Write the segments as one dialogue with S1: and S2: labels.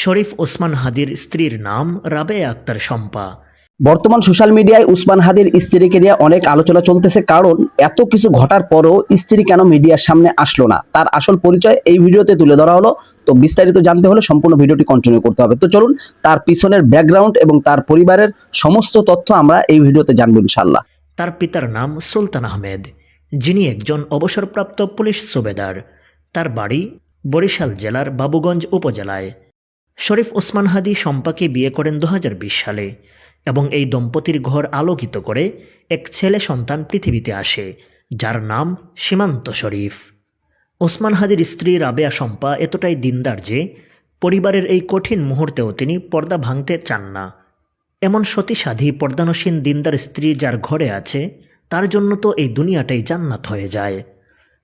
S1: শরীফ ওসমান হাদির স্ত্রীর নাম রাবে আক্তার শম্পা।
S2: বর্তমান সোশ্যাল মিডিয়ায় উসমান হাদির স্ত্রীকে নিয়ে অনেক আলোচনা চলতেছে কারণ এত কিছু ঘটার পরও স্ত্রী কেন মিডিয়ার সামনে আসলো না? তার আসল পরিচয় এই ভিডিওতে তুলে ধরা হলো। তো বিস্তারিত জানতে হলে সম্পূর্ণ ভিডিওটি কন্টিনিউ করতে হবে। তো চলুন তার পিছনের ব্যাকগ্রাউন্ড এবং তার পরিবারের সমস্ত তথ্য আমরা এই ভিডিওতে জানব ইনশাল্লাহ
S1: তার পিতার নাম সুলতান আহমেদ যিনি একজন অবসরপ্রাপ্ত পুলিশ সুবেদার। তার বাড়ি বরিশাল জেলার বাবুগঞ্জ উপজেলায়। শরীফ ওসমান হাদি শম্পাকে বিয়ে করেন দু হাজার বিশ সালে এবং এই দম্পতির ঘর আলোকিত করে এক ছেলে সন্তান পৃথিবীতে আসে, যার নাম সীমান্ত শরীফ। ওসমান হাদির স্ত্রী রাবেয়া শম্পা এতটাই দিনদার যে পরিবারের এই কঠিন মুহূর্তেও তিনি পর্দা ভাঙতে চান না। এমন সতীসাধী, পর্দানসীন দিনদার স্ত্রী যার ঘরে আছে, তার জন্য তো এই দুনিয়াটাই জান্নাত হয়ে যায়।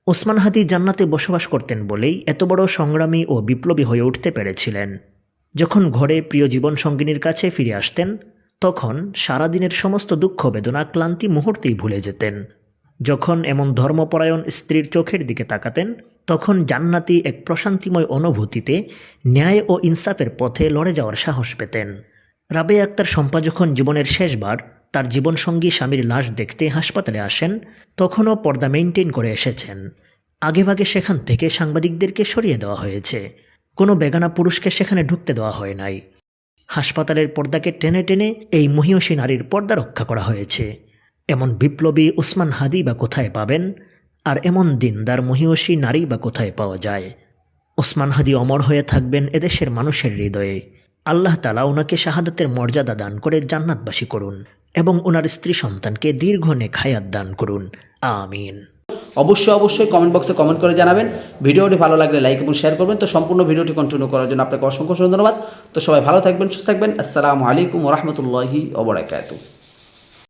S1: ওসমান হাদি জান্নাতে বসবাস করতেন বলেই এত বড় সংগ্রামী ও বিপ্লবী হয়ে উঠতে পেরেছিলেন। যখন ঘরে প্রিয় জীবন সঙ্গিনীর কাছে ফিরে আসতেন, তখন সারাদিনের সমস্ত দুঃখ, বেদনা, ক্লান্তি মুহূর্তেই ভুলে যেতেন। যখন এমন ধর্মপরায়ণ স্ত্রীর চোখের দিকে তাকাতেন, তখন জান্নাতি এক প্রশান্তিময় অনুভূতিতে ন্যায় ও ইনসাফের পথে লড়ে যাওয়ার সাহস পেতেন। রাবে আক্তার সম্পা যখন জীবনের শেষবার তার জীবনসঙ্গী স্বামীর লাশ দেখতে হাসপাতালে আসেন, তখনও পর্দা মেনটেন করে এসেছেন। আগেভাগে সেখান থেকে সাংবাদিকদেরকে সরিয়ে দেওয়া হয়েছে। কোনো বেগানা পুরুষকে সেখানে ঢুকতে দেওয়া হয় নাই। হাসপাতালের পর্দাকে টেনে টেনে এই মহিয়সী নারীর পর্দা রক্ষা করা হয়েছে। এমন বিপ্লবী উসমান হাদি বা কোথায় পাবেন? আর এমন দিনদার মহিয়সী নারী বা কোথায় পাওয়া যায়? ওসমান হাদি অমর হয়ে থাকবেন এদেশের মানুষের হৃদয়ে। আল্লাহ তালা ওনাকে শাহাদাতের মর্যাদা দান করে জান্নাতবাসী করুন এবং ওনার স্ত্রী সন্তানকে দীর্ঘ নেখায়াত দান করুন। আমিন।
S2: অবশ্যই অবশ্যই কমেন্ট বক্সে কমেন্ট করে জানাবেন। ভিডিওটি ভালো লাগলে লাইক এবং শেয়ার করবেন। তো সম্পূর্ণ ভিডিওটি কন্টিনিউ করার জন্য আপনাকে অসংখ্য ধন্যবাদ। তো সবাই ভালো থাকবেন, সুস্থ থাকবেন। আসসালামু আলাইকুম রহমতুল্লাহি ওবরাকাতু